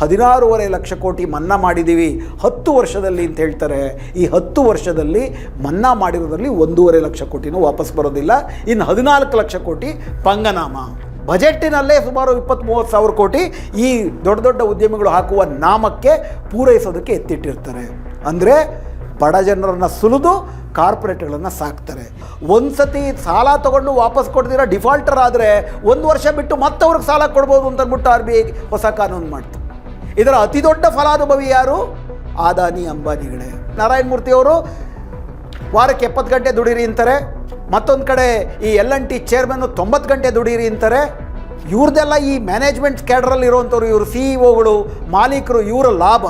ಹದಿನಾರೂವರೆ ಲಕ್ಷ ಕೋಟಿ ಮನ್ನಾ ಮಾಡಿದ್ದೀವಿ. ಹತ್ತು ವರ್ಷದಲ್ಲಿ ಅಂತ ಹೇಳ್ತಾರೆ. ಈ ಹತ್ತು ವರ್ಷದಲ್ಲಿ ಮನ್ನಾ ಮಾಡಿರೋದ್ರಲ್ಲಿ ಒಂದೂವರೆ ಲಕ್ಷ ಕೋಟಿನೂ ವಾಪಸ್ ಬರೋದಿಲ್ಲ. ಇನ್ನು ಹದಿನಾಲ್ಕು ಲಕ್ಷ ಕೋಟಿ ಪಂಗನಾಮ. ಬಜೆಟ್ಟಿನಲ್ಲೇ ಸುಮಾರು ಇಪ್ಪತ್ತ್ ಮೂವತ್ತು ಸಾವಿರ ಕೋಟಿ ಈ ದೊಡ್ಡ ದೊಡ್ಡ ಉದ್ಯಮಿಗಳು ಹಾಕುವ ನಾಮಕ್ಕೆ ಪೂರೈಸೋದಕ್ಕೆ ಎತ್ತಿಟ್ಟಿರ್ತಾರೆ. ಅಂದರೆ ಬಡ ಜನರನ್ನು ಸುಲಿದು ಕಾರ್ಪೊರೇಟ್ಗಳನ್ನು ಸಾಕ್ತಾರೆ. ಒಂದು ಸತಿ ಸಾಲ ತಗೊಂಡು ವಾಪಸ್ ಕೊಡ್ತೀರಾ? ಡಿಫಾಲ್ಟರ್ ಆದರೆ ಒಂದು ವರ್ಷ ಬಿಟ್ಟು ಮತ್ತವ್ರಿಗೆ ಸಾಲ ಕೊಡ್ಬೋದು ಅಂತ ಅಂದ್ಬಿಟ್ಟು ಆರ್ ಬಿ ಐ ಹೊಸ ಕಾನೂನು ಮಾಡ್ತು. ಇದರ ಅತಿ ದೊಡ್ಡ ಫಲಾನುಭವಿ ಯಾರು? ಆದಾನಿ ಅಂಬಾನಿಗಳೇ ನಾರಾಯಣ ಮೂರ್ತಿಯವರು ವಾರಕ್ಕೆ ಎಪ್ಪತ್ತು ಗಂಟೆ ದುಡೀರಿ ಅಂತಾರೆ. ಮತ್ತೊಂದು ಕಡೆ ಈ ಎಲ್ ಎನ್ ಟಿ ಚೇರ್ಮನ್ನು ತೊಂಬತ್ತು ಗಂಟೆ ದುಡೀರಿ ಅಂತಾರೆ. ಇವ್ರದ್ದೆಲ್ಲ ಈ ಮ್ಯಾನೇಜ್ಮೆಂಟ್ ಕ್ಯಾಡ್ರಲ್ಲಿ ಇರುವಂಥವ್ರು ಇವರು ಸಿ ಒಗಳು ಮಾಲೀಕರು, ಇವರ ಲಾಭ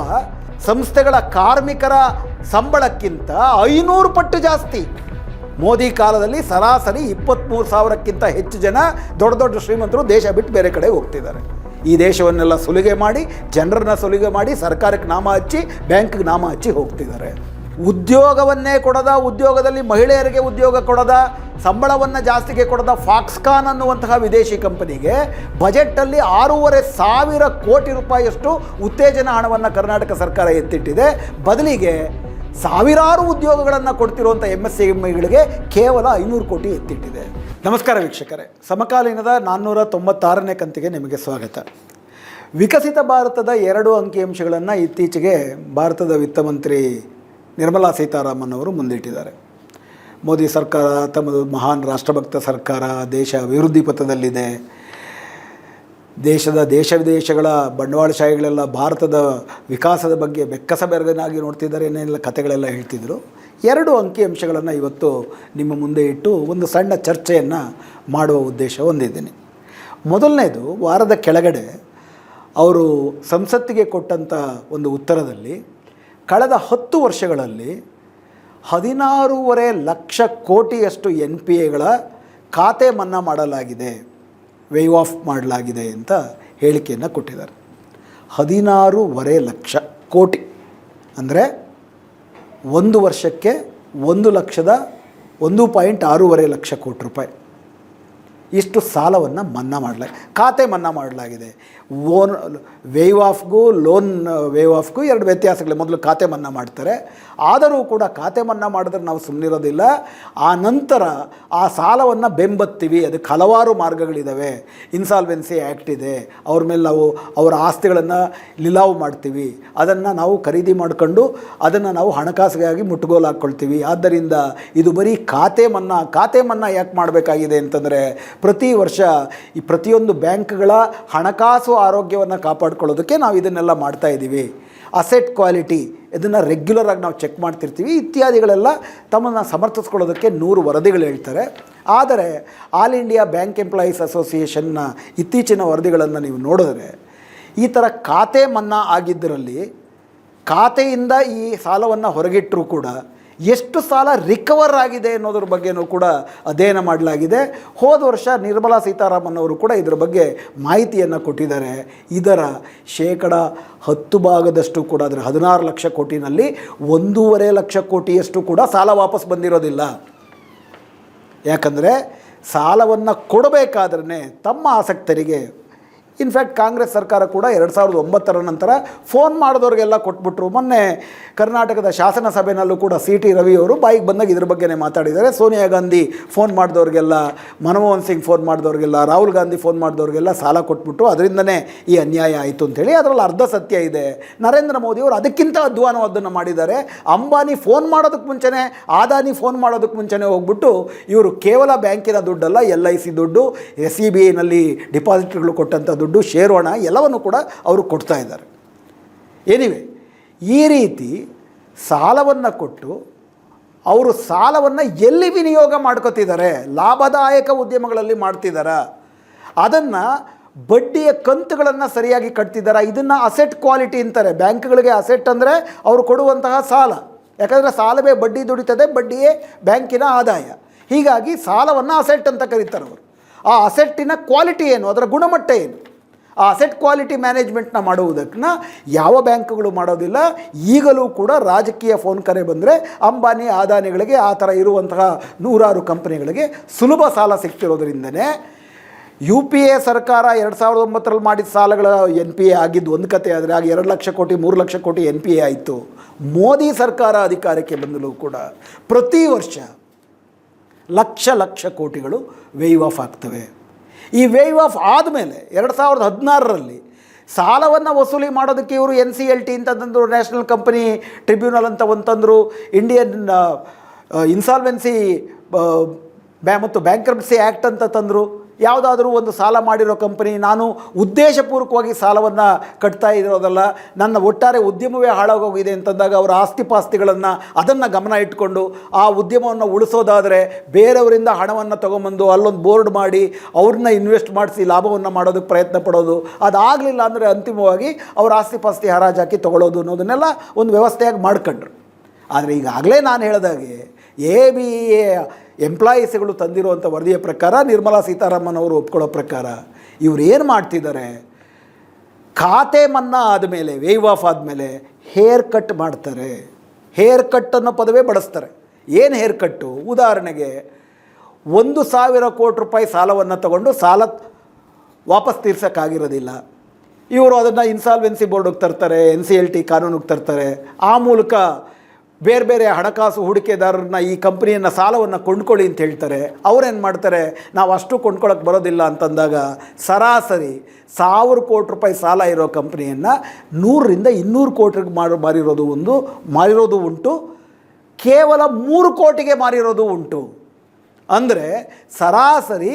ಸಂಸ್ಥೆಗಳ ಕಾರ್ಮಿಕರ ಸಂಬಳಕ್ಕಿಂತ ಐನೂರು ಪಟ್ಟು ಜಾಸ್ತಿ. ಮೋದಿ ಕಾಲದಲ್ಲಿ ಸರಾಸರಿ ಇಪ್ಪತ್ತ್ಮೂರು ಸಾವಿರಕ್ಕಿಂತ ಹೆಚ್ಚು ಜನ ದೊಡ್ಡ ದೊಡ್ಡ ಶ್ರೀಮಂತರು ದೇಶ ಬಿಟ್ಟು ಬೇರೆ ಕಡೆ ಹೋಗ್ತಿದ್ದಾರೆ. ಈ ದೇಶವನ್ನೆಲ್ಲ ಸುಲಿಗೆ ಮಾಡಿ, ಜನರನ್ನ ಸುಲಿಗೆ ಮಾಡಿ ಸರ್ಕಾರಕ್ಕೆ ನಾಮ ಹಚ್ಚಿ, ಬ್ಯಾಂಕ್ಗೆ ನಾಮ ಹಚ್ಚಿ ಹೋಗ್ತಿದ್ದಾರೆ. ಉದ್ಯೋಗವನ್ನೇ ಕೊಡದ, ಉದ್ಯೋಗದಲ್ಲಿ ಮಹಿಳೆಯರಿಗೆ ಉದ್ಯೋಗ ಕೊಡದ, ಸಂಬಳವನ್ನು ಜಾಸ್ತಿಗೆ ಕೊಡದ ಫಾಕ್ಸ್ಕಾನ್ ಅನ್ನುವಂತಹ ವಿದೇಶಿ ಕಂಪನಿಗೆ ಬಜೆಟ್ಟಲ್ಲಿ ಆರೂವರೆ ಸಾವಿರ ಕೋಟಿ ರೂಪಾಯಿಯಷ್ಟು ಉತ್ತೇಜನ ಹಣವನ್ನು ಕರ್ನಾಟಕ ಸರ್ಕಾರ ಎತ್ತಿಟ್ಟಿದೆ. ಬದಲಿಗೆ ಸಾವಿರಾರು ಉದ್ಯೋಗಗಳನ್ನು ಕೊಡ್ತಿರುವಂಥ ಎಂ ಎಸ್ ಎಂಇಗಳಿಗೆ ಕೇವಲ ಐನೂರು ಕೋಟಿ ಎತ್ತಿಟ್ಟಿದೆ. ನಮಸ್ಕಾರ ವೀಕ್ಷಕರೇ. ಸಮಕಾಲೀನದ ನಾನ್ನೂರ ತೊಂಬತ್ತಾರನೇ ಕಂತಿಗೆ ನಿಮಗೆ ಸ್ವಾಗತ. ವಿಕಸಿತ ಭಾರತದ ಎರಡು ಅಂಕಿಅಂಶಗಳನ್ನು ಇತ್ತೀಚೆಗೆ ಭಾರತದ ವಿತ್ತ ಮಂತ್ರಿ ನಿರ್ಮಲಾ ಸೀತಾರಾಮನ್ ಅವರು ಮುಂದಿಟ್ಟಿದ್ದಾರೆ. ಮೋದಿ ಸರ್ಕಾರ, ತಮ್ಮದು ಮಹಾನ್ ರಾಷ್ಟ್ರಭಕ್ತ ಸರ್ಕಾರ, ದೇಶ ಅಭಿವೃದ್ಧಿ ಪಥದಲ್ಲಿದೆ. ದೇಶದ ದೇಶ ವಿದೇಶಗಳ ಬಂಡವಾಳಶಾಹಿಗಳೆಲ್ಲ ಭಾರತದ ವಿಕಾಸದ ಬಗ್ಗೆ ಬೆಕ್ಕಸ ಬೆರಗನಾಗಿ ನೋಡ್ತಿದ್ದಾರೆ ಏನೆಲ್ಲ ಕಥೆಗಳೆಲ್ಲ ಹೇಳ್ತಿದ್ರು. ಎರಡು ಅಂಕಿಅಂಶಗಳನ್ನು ಇವತ್ತು ನಿಮ್ಮ ಮುಂದೆ ಇಟ್ಟು ಒಂದು ಸಣ್ಣ ಚರ್ಚೆಯನ್ನು ಮಾಡುವ ಉದ್ದೇಶ ಹೊಂದಿದ್ದೀನಿ. ಮೊದಲನೇದು, ವಾರದ ಕೆಳಗಡೆ ಅವರು ಸಂಸತ್ತಿಗೆ ಕೊಟ್ಟಂಥ ಒಂದು ಉತ್ತರದಲ್ಲಿ, ಕಳೆದ ಹತ್ತು ವರ್ಷಗಳಲ್ಲಿ ಹದಿನಾರೂವರೆ ಲಕ್ಷ ಕೋಟಿಯಷ್ಟು ಎನ್ ಪಿ ಎಗಳ ಖಾತೆ ಮನ್ನಾ ಮಾಡಲಾಗಿದೆ ವೇವ್ ಆಫ್ ಮಾಡಲಾಗಿದೆ ಅಂತ ಹೇಳಿಕೆಯನ್ನು ಕೊಟ್ಟಿದ್ದಾರೆ. ಹದಿನಾರೂವರೆ ಲಕ್ಷ ಕೋಟಿ ಅಂದರೆ ಒಂದು ವರ್ಷಕ್ಕೆ ಒಂದು ಲಕ್ಷದ ಒಂದು ಪಾಯಿಂಟ್ ಆರೂವರೆ ಲಕ್ಷ ಕೋಟಿ ರೂಪಾಯಿ. ಇಷ್ಟು ಸಾಲವನ್ನು ಮನ್ನಾ ಮಾಡಲಾಗ ಖಾತೆ ಮನ್ನಾ ಮಾಡಲಾಗಿದೆ. ಓನ್ ವೇವ್ ಆಫ್ಗೂ ಲೋನ್ ವೇವ್ ಆಫ್ಗೂ ಎರಡು ವ್ಯತ್ಯಾಸಗಳು ಮೊದಲು ಖಾತೆ ಮನ್ನಾ ಮಾಡ್ತಾರೆ. ಆದರೂ ಕೂಡ ಖಾತೆ ಮನ್ನಾ ಮಾಡಿದ್ರೆ ನಾವು ಸುಮ್ಮನಿರೋದಿಲ್ಲ ಆ ನಂತರ ಆ ಸಾಲವನ್ನು ಬೆಂಬತ್ತೀವಿ. ಅದಕ್ಕೆ ಹಲವಾರು ಮಾರ್ಗಗಳಿದ್ದಾವೆ ಇನ್ಸಾಲ್ವೆನ್ಸಿ ಆ್ಯಕ್ಟ್ ಇದೆ. ಅವ್ರ ಮೇಲೆ ನಾವು ಅವರ ಆಸ್ತಿಗಳನ್ನು ಲಿಲಾವ್ ಮಾಡ್ತೀವಿ. ಅದನ್ನು ನಾವು ಖರೀದಿ ಮಾಡ್ಕೊಂಡು ಅದನ್ನು ನಾವು ಹಣಕಾಸಿಗಾಗಿ ಮುಟ್ಟುಗೋಲು ಹಾಕ್ಕೊಳ್ತೀವಿ. ಆದ್ದರಿಂದ ಇದು ಬರೀ ಖಾತೆ ಮನ್ನಾ ಖಾತೆ ಮನ್ನಾ ಯಾಕೆ ಮಾಡಬೇಕಾಗಿದೆ ಅಂತಂದರೆ ಪ್ರತಿ ವರ್ಷ ಈ ಪ್ರತಿಯೊಂದು ಬ್ಯಾಂಕ್ಗಳ ಹಣಕಾಸು ಆರೋಗ್ಯವನ್ನು ಕಾಪಾಡ್ಕೊಳ್ಳೋದಕ್ಕೆ ನಾವು ಇದನ್ನೆಲ್ಲ ಮಾಡ್ತಾ ಇದ್ದೀವಿ. ಅಸೆಟ್ ಕ್ವಾಲಿಟಿ, ಇದನ್ನು ರೆಗ್ಯುಲರ್ ಆಗಿ ನಾವು ಚೆಕ್ ಮಾಡ್ತಿರ್ತೀವಿ. ಇತ್ಯಾದಿಗಳೆಲ್ಲ ತಮ್ಮನ್ನು ಸಮರ್ಥಿಸ್ಕೊಳ್ಳೋದಕ್ಕೆ ನೂರು ವರದಿಗಳು ಹೇಳ್ತಾರೆ. ಆದರೆ ಆಲ್ ಇಂಡಿಯಾ ಬ್ಯಾಂಕ್ ಎಂಪ್ಲಾಯೀಸ್ ಅಸೋಸಿಯೇಷನ್ನ ಇತ್ತೀಚಿನ ವರದಿಗಳನ್ನು ನೀವು ನೋಡಿದ್ರೆ, ಈ ಥರ ಖಾತೆ ಮನ್ನಾ ಆಗಿದ್ದರಲ್ಲಿ ಖಾತೆಯಿಂದ ಈ ಸಾಲವನ್ನು ಹೊರಗಿಟ್ಟರೂ ಕೂಡ ಎಷ್ಟು ಸಾಲ ರಿಕವರ್ ಆಗಿದೆ ಅನ್ನೋದ್ರ ಬಗ್ಗೆನೂ ಕೂಡ ಅಧ್ಯಯನ ಮಾಡಲಾಗಿದೆ. ಹೋದ ವರ್ಷ ನಿರ್ಮಲಾ ಸೀತಾರಾಮನ್ ಅವರು ಕೂಡ ಇದರ ಬಗ್ಗೆ ಮಾಹಿತಿಯನ್ನು ಕೊಟ್ಟಿದ್ದಾರೆ. ಇದರ ಶೇಕಡ ಹತ್ತು ಭಾಗದಷ್ಟು ಕೂಡ ಅದರ ಹದಿನಾರು ಲಕ್ಷ ಕೋಟಿನಲ್ಲಿ ಒಂದೂವರೆ ಲಕ್ಷ ಕೋಟಿಯಷ್ಟು ಕೂಡ ಸಾಲ ವಾಪಸ್ ಬಂದಿರೋದಿಲ್ಲ. ಯಾಕಂದರೆ ಸಾಲವನ್ನು ಕೊಡಬೇಕಾದ್ರೆ ತಮ್ಮ ಆಸಕ್ತರಿಗೆ ಇನ್ಫ್ಯಾಕ್ಟ್ ಕಾಂಗ್ರೆಸ್ ಸರ್ಕಾರ ಕೂಡ ಎರಡು ಸಾವಿರದ ಒಂಬತ್ತರ ನಂತರ ಫೋನ್ ಮಾಡಿದವ್ರಿಗೆಲ್ಲ ಕೊಟ್ಬಿಟ್ರು. ಮೊನ್ನೆ ಕರ್ನಾಟಕದ ಶಾಸನ ಸಭೆಯಲ್ಲೂ ಕೂಡ ಸಿ ಟಿ ರವಿಯವರು ಬಾಯಿಗೆ ಬಂದಾಗ ಇದ್ರ ಬಗ್ಗೆನೇ ಮಾತಾಡಿದ್ದಾರೆ. ಸೋನಿಯಾ ಗಾಂಧಿ ಫೋನ್ ಮಾಡಿದವ್ರಿಗೆಲ್ಲ, ಮನಮೋಹನ್ ಸಿಂಗ್ ಫೋನ್ ಮಾಡಿದವ್ರಿಗೆಲ್ಲ, ರಾಹುಲ್ ಗಾಂಧಿ ಫೋನ್ ಮಾಡಿದವ್ರಿಗೆಲ್ಲ ಸಾಲ ಕೊಟ್ಬಿಟ್ಟು ಅದರಿಂದನೇ ಈ ಅನ್ಯಾಯ ಆಯಿತು ಅಂತೇಳಿ ಅದರಲ್ಲಿ ಅರ್ಧ ಸತ್ಯ ಇದೆ. ನರೇಂದ್ರ ಮೋದಿ ಅವರು ಅದಕ್ಕಿಂತ ಅಧ್ವಾನವಾದನ್ನು ಮಾಡಿದ್ದಾರೆ. ಅಂಬಾನಿ ಫೋನ್ ಮಾಡೋದಕ್ಕೆ ಮುಂಚೆನೇ, ಆದಾನಿ ಫೋನ್ ಮಾಡೋದಕ್ಕೆ ಮುಂಚೆನೇ ಹೋಗ್ಬಿಟ್ಟು ಇವರು ಕೇವಲ ಬ್ಯಾಂಕಿನ ದುಡ್ಡಲ್ಲ ಎಲ್ ಐ ಸಿ ದುಡ್ಡು ಎಸ್ ಸಿ ಬಿ ಐನಲ್ಲಿ ಡಿಪಾಸಿಟ್ಗಳು ಕೊಟ್ಟಂಥ ಷೇರು ಹಣ ಎಲ್ಲವನ್ನು ಕೂಡ ಅವರು ಕೊಡ್ತಾ ಇದ್ದಾರೆ. ಏನಿವೆ ಈ ರೀತಿ ಸಾಲವನ್ನು ಕೊಟ್ಟು ಅವರು ಸಾಲವನ್ನು ಎಲ್ಲಿ ವಿನಿಯೋಗ ಮಾಡ್ಕೋತಿದ್ದಾರೆ? ಲಾಭದಾಯಕ ಉದ್ಯಮಗಳಲ್ಲಿ ಮಾಡ್ತಿದ್ದಾರಾ? ಅದನ್ನು ಬಡ್ಡಿಯ ಕಂತುಗಳನ್ನು ಸರಿಯಾಗಿ ಕಟ್ತಿದ್ದಾರಾ? ಇದನ್ನು ಅಸೆಟ್ ಕ್ವಾಲಿಟಿ ಅಂತಾರೆ. ಬ್ಯಾಂಕ್ಗಳಿಗೆ ಅಸೆಟ್ ಅಂದರೆ ಅವರು ಕೊಡುವಂತಹ ಸಾಲ. ಯಾಕಂದರೆ ಸಾಲವೇ ಬಡ್ಡಿ ದುಡಿತದೆ, ಬಡ್ಡಿಯೇ ಬ್ಯಾಂಕಿನ ಆದಾಯ. ಹೀಗಾಗಿ ಸಾಲವನ್ನು ಅಸೆಟ್ ಅಂತ ಕರೀತಾರೆ ಅವರು. ಆ ಅಸೆಟ್ಟಿನ ಕ್ವಾಲಿಟಿ ಏನು? ಅದರ ಗುಣಮಟ್ಟ ಏನು? ಆ ಅಸೆಟ್ ಕ್ವಾಲಿಟಿ ಮ್ಯಾನೇಜ್ಮೆಂಟ್ನ ಮಾಡುವುದಕ್ಕನ್ನ ಯಾವ ಬ್ಯಾಂಕ್ಗಳು ಮಾಡೋದಿಲ್ಲ, ಈಗಲೂ ಕೂಡ ರಾಜಕೀಯ ಫೋನ್ ಕರೆ ಬಂದರೆ ಅಂಬಾನಿ ಆದಾನಿಗಳಿಗೆ ಆ ಥರ ಇರುವಂತಹ ನೂರಾರು ಕಂಪನಿಗಳಿಗೆ ಸುಲಭ ಸಾಲ ಸಿಕ್ತಿರೋದ್ರಿಂದನೇ ಯು ಪಿ ಎ ಸರ್ಕಾರ ಎರಡು ಸಾವಿರದ ಒಂಬತ್ತರಲ್ಲಿ ಮಾಡಿದ ಸಾಲಗಳ ಎನ್ ಪಿ ಎ ಆಗಿದ್ದು, ಒಂದು ಕತೆ ಆದರೆ ಆಗ ಎರಡು ಲಕ್ಷ ಕೋಟಿ, ಮೂರು ಲಕ್ಷ ಕೋಟಿ ಎನ್ ಪಿ ಎ ಆಯಿತು. ಮೋದಿ ಸರ್ಕಾರ ಅಧಿಕಾರಕ್ಕೆ ಬಂದಲೂ ಕೂಡ ಪ್ರತಿ ವರ್ಷ ಲಕ್ಷ ಲಕ್ಷ ಕೋಟಿಗಳು ವೇವ್ ಆಫ್ ಆಗ್ತವೆ. ಈ ವೇವ್ ಆಫ್ ಆದಮೇಲೆ ಎರಡು ಸಾವಿರದ ಹದಿನಾರರಲ್ಲಿ ಸಾಲವನ್ನು ವಸೂಲಿ ಮಾಡೋದಕ್ಕೆ ಇವರು ಎನ್ ಸಿ ಎಲ್ ಟಿ ಅಂತ ತಂದರು ನ್ಯಾಷನಲ್ ಕಂಪನಿ ಟ್ರಿಬ್ಯುನಲ್ ಅಂತ ಒಂದು ತಂದರು ಇಂಡಿಯನ್ ಇನ್ಸಾಲ್ವೆನ್ಸಿ ಬ್ಯಾ, ಮತ್ತು ಬ್ಯಾಂಕ್ರಪ್ಸಿ ಆ್ಯಕ್ಟ್ ಅಂತ ತಂದರು. ಯಾವುದಾದ್ರೂ ಒಂದು ಸಾಲ ಮಾಡಿರೋ ಕಂಪನಿ, ನಾನು ಉದ್ದೇಶಪೂರ್ವಕವಾಗಿ ಸಾಲವನ್ನು ಕಟ್ತಾ ಇರೋದಲ್ಲ, ನನ್ನ ಒಟ್ಟಾರೆ ಉದ್ಯಮವೇ ಹಾಳಾಗೋಗಿದೆ ಅಂತಂದಾಗ ಅವರ ಆಸ್ತಿಪಾಸ್ತಿಗಳನ್ನು ಅದನ್ನು ಗಮನ ಇಟ್ಕೊಂಡು ಆ ಉದ್ಯಮವನ್ನು ಉಳಿಸೋದಾದರೆ ಬೇರೆಯವರಿಂದ ಹಣವನ್ನು ತೊಗೊಂಬಂದು ಅಲ್ಲೊಂದು ಬೋರ್ಡ್ ಮಾಡಿ ಅವ್ರನ್ನ ಇನ್ವೆಸ್ಟ್ ಮಾಡಿಸಿ ಲಾಭವನ್ನು ಮಾಡೋದಕ್ಕೆ ಪ್ರಯತ್ನ ಪಡೋದು. ಅದಾಗಲಿಲ್ಲ ಅಂದರೆ ಅಂತಿಮವಾಗಿ ಅವರ ಆಸ್ತಿಪಾಸ್ತಿ ಹರಾಜಾಕಿ ಹಾಕಿ ತೊಗೊಳೋದು ಅನ್ನೋದನ್ನೆಲ್ಲ ಒಂದು ವ್ಯವಸ್ಥೆಯಾಗಿ ಮಾಡ್ಕೊಂಡ್ರು. ಆದರೆ ಈಗಾಗಲೇ ನಾನು ಹೇಳಿದಾಗೆ ಎ ಬಿ ಎ ಎಂಪ್ಲಾಯೀಸ್ಗಳು ತಂದಿರುವಂಥ ವರದಿಯ ಪ್ರಕಾರ ನಿರ್ಮಲಾ ಸೀತಾರಾಮನ್ ಅವರು ಒಪ್ಕೊಳ್ಳೋ ಪ್ರಕಾರ ಇವ್ರು ಏನು ಮಾಡ್ತಿದ್ದಾರೆ? ಖಾತೆ ಮನ್ನಾ ಆದಮೇಲೆ ವೇವ್ ಆಫ್ ಆದಮೇಲೆ ಹೇರ್ ಕಟ್ ಮಾಡ್ತಾರೆ. ಹೇರ್ ಕಟ್ ಅನ್ನೋ ಪದವೇ ಬಳಸ್ತಾರೆ. ಏನು ಹೇರ್ ಕಟ್ಟು ಉದಾಹರಣೆಗೆ ಒಂದು ಸಾವಿರ ಕೋಟಿ ರೂಪಾಯಿ ಸಾಲವನ್ನು ತಗೊಂಡು ಸಾಲ ವಾಪಸ್ ತೀರ್ಸೋಕ್ಕಾಗಿರೋದಿಲ್ಲ. ಇವರು ಅದನ್ನು ಇನ್ಸಾಲ್ವೆನ್ಸಿ ಬೋರ್ಡಿಗೆ ತರ್ತಾರೆ ಎನ್ ಸಿ ಎಲ್ ಟಿ ಕಾನೂನಿಗೆ ತರ್ತಾರೆ. ಆ ಮೂಲಕ ಬೇರೆ ಬೇರೆ ಹಣಕಾಸು ಹೂಡಿಕೆದಾರರನ್ನ ಈ ಕಂಪ್ನಿಯನ್ನು ಸಾಲವನ್ನು ಕೊಂಡ್ಕೊಳ್ಳಿ ಅಂತ ಹೇಳ್ತಾರೆ. ಅವ್ರೇನು ಮಾಡ್ತಾರೆ? ನಾವು ಅಷ್ಟು ಕೊಂಡ್ಕೊಳ್ಳೋಕೆ ಬರೋದಿಲ್ಲ ಅಂತಂದಾಗ ಸರಾಸರಿ ಸಾವಿರ ಕೋಟಿ ರೂಪಾಯಿ ಸಾಲ ಇರೋ ಕಂಪ್ನಿಯನ್ನು ನೂರರಿಂದ ಇನ್ನೂರು ಕೋಟಿಗೆ ಮಾಡಿ ಮಾರಿರೋದು ಒಂದು, ಮಾರಿರೋದು ಉಂಟು. ಕೇವಲ ಮೂರು ಕೋಟಿಗೆ ಮಾರಿರೋದು ಉಂಟು. ಅಂದರೆ ಸರಾಸರಿ